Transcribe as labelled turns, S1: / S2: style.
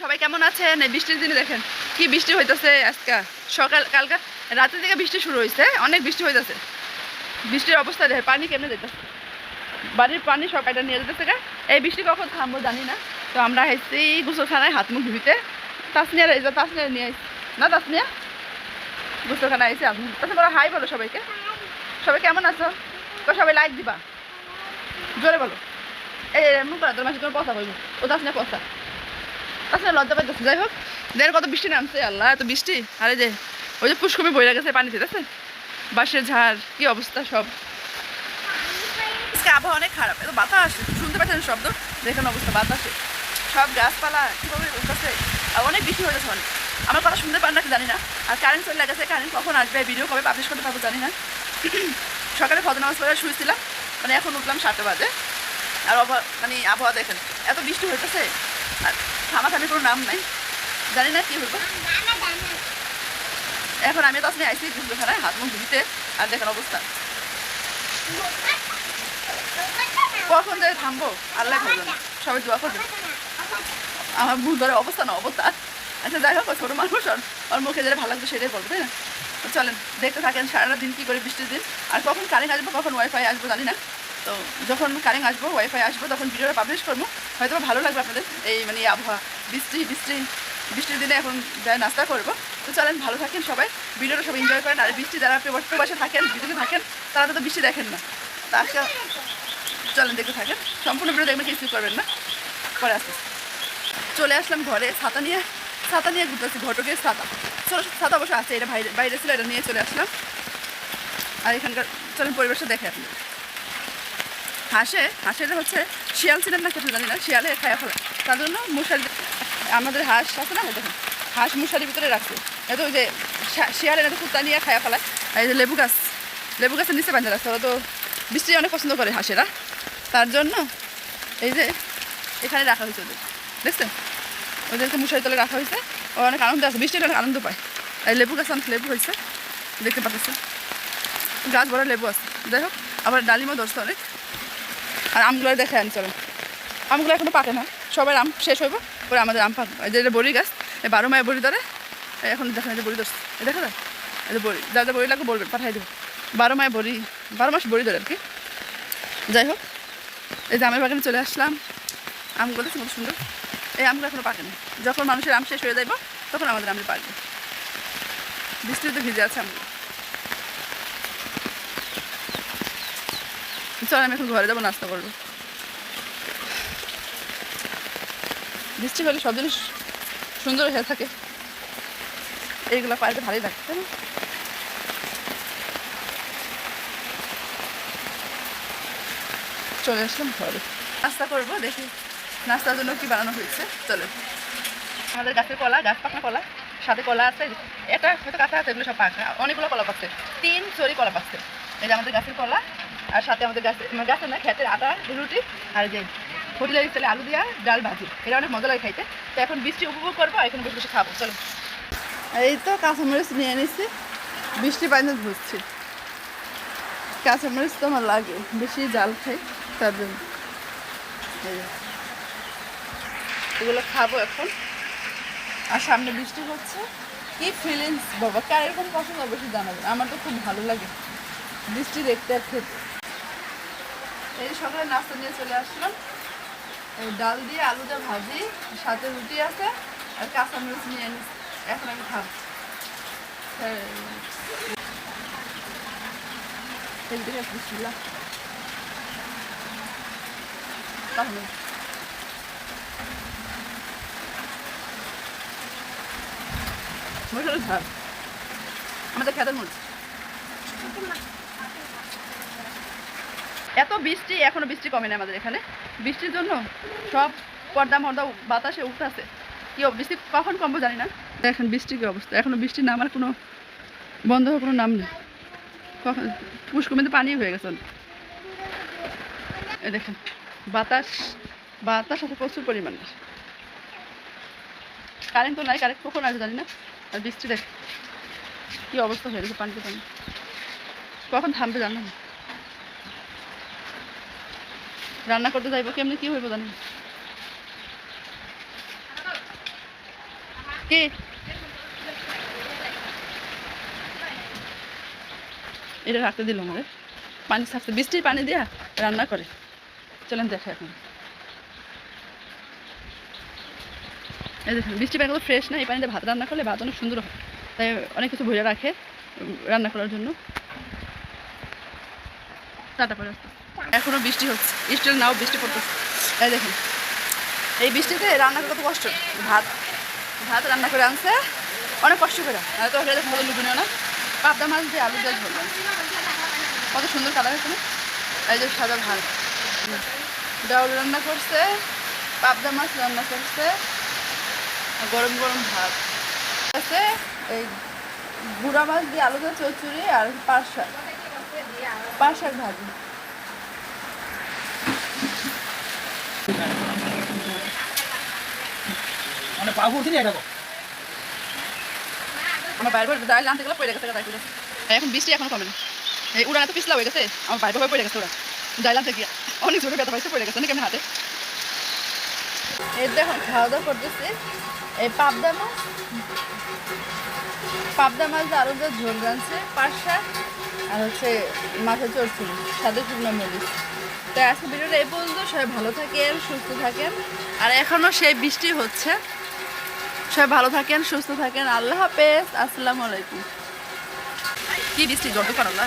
S1: সবাই কেমন আছেন? বৃষ্টির দিনে দেখেন কি বৃষ্টি হইতেছে আজকে। সকাল, কালকে রাতে থেকে বৃষ্টি শুরু হয়েছে অনেক বৃষ্টি হইতেছে। বৃষ্টির অবস্থা দেখে পানি কেমনে যেতেছে বাড়ির পানি সব এটা নিয়ে যেতেছে। এই বৃষ্টি কখন থামবো জানি না, তো আমরা এসেছি গুসলখানায় হাত মুখ ধুইতে। তাসনিয়ার এই যে, তাসনিয়ার নিয়ে আইছি। না, তাসনিয়া? গুসলখানায় এসে মুখ তাছাড়া বলো, হাই বলো সবাইকে। সবাই কেমন আছো? তো সবাই লাইক দিবা। জোরে বলো। এই মুখ করা তোর মাসে তোমার পচা হইব ও তাসনিয়া পচা তাছাড়া লজ্জা পাইতেছে। যাই হোক দেখ কত বৃষ্টি নামছে, আল্লাহ, এত বৃষ্টি। আরে যে, ওই যে পুষ্কমি বইরা গেছে পানি ঠিক আছে? বাঁশের ঝাড়, কি অবস্থা সব? আজকে আবহাওয়া অনেক খারাপ, এত বাতাস, শুনতে পাচ্ছেন শব্দ? দেখেন অবস্থা, বাতাসে। সব গাছপালা কীভাবে উঠতেছে অনেক বৃষ্টি হয়ে গেছে অনেক। আমার কথা শুনতে পারেন নাকি জানি না। আর কারেন্ট চলে গেছে কারেন্ট কখন আসবে ভিডিও কবে পাবলিশ করতে পারব জানি না। সকালে ফজর নামাজ পড়ে শুয়েছিলাম মানে এখন উঠলাম সাতটা বাজে। আর মানে আবহাওয়া দেখেন, এত বৃষ্টি হইতেছে। আর থামাথামি কোনো নাম নাই। জানি না কি হইব। এখন আমি তো আসলে আইসি গুছানায় হাত মুখ ধুইতে, আর দেখেন অবস্থা। কখন যে থামবো, আল্লাহ ভালো সবাই দোয়া করবে আমার বুধবারের অবস্থা না, অবস্থা। আচ্ছা যাই হোক, ছোটো মানুষ, আর মুখে যেটা ভালো লাগবে সেটাই বলব, তাই না? চলেন, দেখতে থাকেন সারাটা দিন কী করে বৃষ্টির দিন। আর কখন কারেন্ট আসব, কখন ওয়াইফাই আসব, জানি না। তো যখন কারেন্ট আসব ওয়াইফাই আসব, তখন ভিডিওটা পাবলিশ করব। হয়তো ভালো লাগবে আপনাদের এই মানে আবহাওয়া। বৃষ্টি বৃষ্টি, বৃষ্টির দিনে এখন যাই নাস্তা করব। তো চলেন, ভালো থাকেন সবাই। ভিডিওটা সবাই এনজয় করেন। আর বৃষ্টি যারা প্রবাস- থাকেন, বিদেশে থাকেন, তারা তো বৃষ্টি দেখেন না। তা আজকে চলেন, দেখতে থাকেন। সম্পূর্ণ ভিডিও দেখবেন, কিছু করবেন না। পরে আসতে চলে আসলাম ঘরে, ছাতা নিয়ে ছাতা নিয়ে ঘুরতেছি, ঘটকের ছাতা। ছোটো ছাতা বসে আছে, এটা বাইরে ছিল, এটা নিয়ে চলে আসলাম। আর এখানকার, চলেন, পরিবেশটা দেখে আপনি হাঁসে, হাঁসের হচ্ছে শিয়াল ছিলেন না কিছু জানি না, শিয়ালে খায়া ফেলে। তার জন্য মশারি আমাদের হাঁস আছে না দেখুন, হাঁস মশারির ভিতরে রাখছে। এত ওই যে শিয়ালের এত কুত্তা নিয়ে খায়া ফেলায় এই যে লেবু গাছ, লেবু গাছের নিচে বাঁধা রাখছে, ওরা তো বৃষ্টি অনেক পছন্দ করে হাঁসেরা। তার জন্য এই যে এখানে রাখা হয়েছে ওদের, দেখছেন? ওদেরকে মশারি তলে রাখা হয়েছে। ও অনেক আনন্দ আছে বৃষ্টির অনেক আনন্দ পায়। এই লেবু গাছ অনেক লেবু হয়েছে, দেখতে পাচ্ছেন? গাছ বড় লেবু আছে। যাই হোক, আবার ডালিমও ধরছে অনেক। আর আমগুলো দেখে আনি, চলেন। আমগুলো এখনও পাকে না। সবার আম শেষ হইব, পরে আমাদের আম পাকবে এই যে এটা বড়ি গাছ, এই বারো মায়ের বড়ি ধরে এখন দেখেন যে বড়ি ধরছে। দেখা যায়? যে বড়ি যা যা বড়ি লাগবে বলবেন পাঠাই দেবো। বারো মায়ের বড়ি, বারো মাস বড়ি ধরে আর কি। যাই হোক, এই যে আমের বাগানে চলে আসলাম। আমগুলো খুব সুন্দর। এই আমগুলো এখনও পাকেনি যখন মানুষের আম শেষ হয়ে যাইব, তখন আমাদের আমগুলো পাকবে। বৃষ্টিতে ভিজে আছে আমগুলো। চল, আমি এখন ঘরে যাব, নাস্তা করব। বৃষ্টি হলে সব জিনিস সুন্দর হয়ে থাকে। এইগুলো পাইতে ভালোই লাগে, তাই না? চলে আসলাম ঘরে। নাস্তা করব, দেখি নাস্তার জন্য কি বানানো হয়েছে। চলো। আমাদের গাছের কলা, গাছ পাকা কলা, সাথে কলা আছে। এটা হয়তো কাঁচা আছে, এগুলো সব পাকা অনেকগুলো কলা পাচ্ছে। তিন চরি কলা পাচ্ছে। এই যে আমাদের গাছের কলা, আর সাথে আমাদের গাছে গাছের না খেতের আটা, রুটি, আর যে হোটেলের স্টাইলে আলু দিয়া ডাল ভাজি। এটা অনেক মজা লাগে খাইতে। তো এখন বৃষ্টি উপভোগ করব এখন বসে বসে খাব। চলো। এই তো কাঁচামরিচ নিয়ে নিচ্ছি বৃষ্টি পানি বুঝছি কাঁচামরিচ তো আমার লাগে, বেশি জাল খাই, তার জন্য। এগুলো খাব এখন। আর সামনে বৃষ্টি হচ্ছে। কি ফিলিংস বাবা, কার এরকম পছন্দ? অবশ্যই জানাবেন। আমার তো খুব ভালো লাগে। বৃষ্টি দেখতে আর খেতে। এই সকালে নাস্তা নিয়ে চলে আসলাম। ডাল দিয়ে আলু দিয়ে ভাজি, সাথে রুটি আছে, আর কাঁচা মরিচ নিয়ে এখন আমি খাব। হ্যাঁ। এই বিসমিল্লাহ। ঝাল। আমাদের খেতের মরিচ এত বৃষ্টি, এখনও বৃষ্টি কমে না আমাদের এখানে। বৃষ্টির জন্য সব পর্দা মর্দা বাতাসে উঠতেছে কি বৃষ্টি কখন কমবো জানি না। এখন বৃষ্টি কি অবস্থা। এখনও বৃষ্টি নামার কোনো বন্ধ হওয়ার কোনো নাম নেই। কখন পুষ্কমিতে পানি হয়ে গেছে। দেখেন, বাতাস বাতাস আছে প্রচুর পরিমাণে। কারেন্ট তো নাই, কারেন্ট কখন আসবে জানি না। আর বৃষ্টি দেখ, কি অবস্থা হয়ে গেছে পানিতে পানি। কখন থামবে জানো? রান্না করতে যাইবো কেমনি, কি হইব জানি। কে? এটা রাখতে দিল আমাদের পানি থাকতে বৃষ্টির পানি দিয়া রান্না করে। চলেন দেখা এখন। দেখুন বৃষ্টির পানিগুলো ফ্রেশ না, এই পানিতে ভাত রান্না করলে ভাত অনেক সুন্দর হয়। তাই অনেক কিছু ভরে রাখে রান্না করার জন্য। এখনও বৃষ্টি হচ্ছে স্টিল নাও বৃষ্টি পড়তেছে। এই দেখুন, এই বৃষ্টিতে রান্না করা কত কষ্ট। ভাত ভাত রান্না করে আনছে, অনেক কষ্ট করে। তো ভালো লুবনীয় না। পাবদা মাছ দিয়ে আলু দিয়ে কত সুন্দর কালার এখানে এই যে সাদা ভাত। ডাউল রান্না করছে, পাবদা মাছ রান্না করছে। গরম গরম ভাত। আছে এই বুড়া মাছ দিয়ে আলু দিয়ে চচ্চড়ি আর পাঁচ শাক। ভাজি।
S2: মানে এটা
S1: আমার বাইরে আনতে গেলে পড়ে গেছে এখন বৃষ্টি এখনও কমে না এই উড়ানে তো পিছলা হয়ে গেছে। আমার বাইরে পড়ে গেছে ওরা আনতে গিয়া অনেক জোরে ব্যথা পাইছে পড়ে গেছে। না কেমন হাতে? এই দেখুন খাওয়া দাওয়া করতেছে। এই পাবদা মাছ? পাবদা মাছ দিয়ে আলু ঝোল রাঁধছে পাঁচ আর হচ্ছে মাছের চড়ছিল সাদা শুকনো মরিচ। তো আজকে ভিডিওটা এই পর্যন্ত, সবাই ভালো থাকেন, সুস্থ থাকেন। আর এখনও সেই বৃষ্টি হচ্ছে। সবাই ভালো থাকেন, সুস্থ থাকেন। আল্লাহ হাফেজ, আসসালামু আলাইকুম। কি বৃষ্টি জল তো করাল না।